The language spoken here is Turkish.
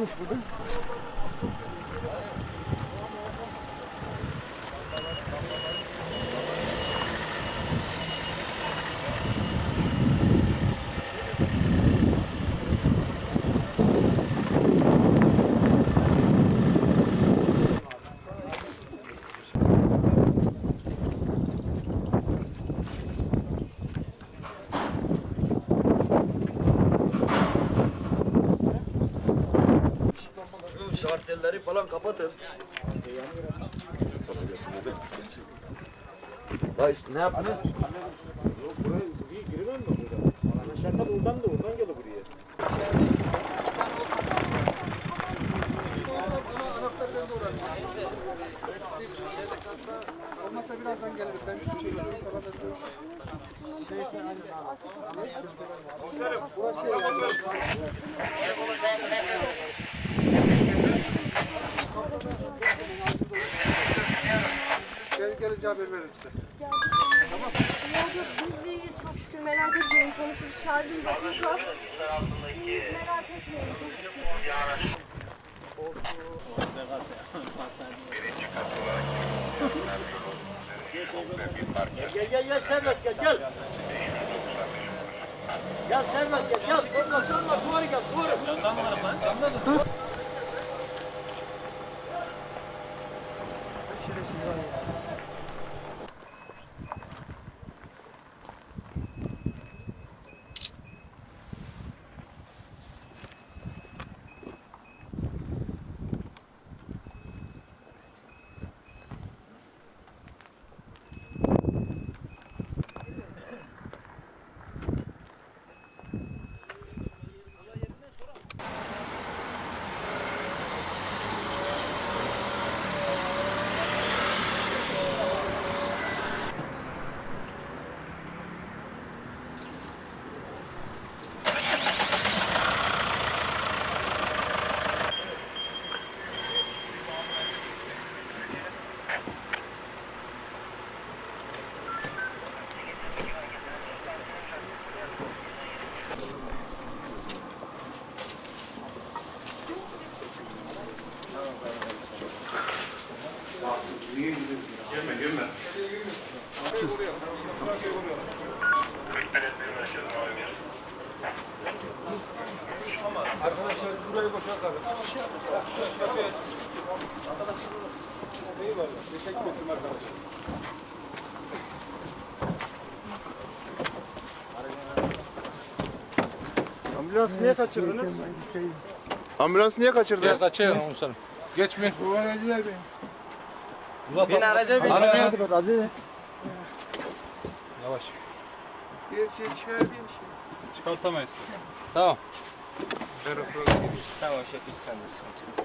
varmış burada? Şu şartelleri falan kapatın. Vay işte ne yaptınız? Buraya giremem mi burada? Aşağıdan buradan da oradan geliyor buraya. Olmazsa birazdan gelirim. Ben şu çekiyorum falan da görüşürüz. Burası şey Gel gelince haber veririm size. Yok biz iyiyiz çok şükür merak etmeyin konuşuruz şarjım bitmiş var. Merak etmeyin çok şükür. Gel gel gel serbest gel gel. Gel serbest gel gel. Korkma korkma duvarı gel duvarı. Yandan varım lan. Yandan dur. Şerefsiz var ya. Ambulans niye kaçırdınız? Ambulans niye kaçırdınız? Kaçıyor komiserim. Geç mi? Bu aracılar bir. Uzat. Bin araca bin. Arabaya. Hadi bak acele et. właśnie. Jedź, się. Szkoda to miejsce. To. Stało się jakieś ceny są.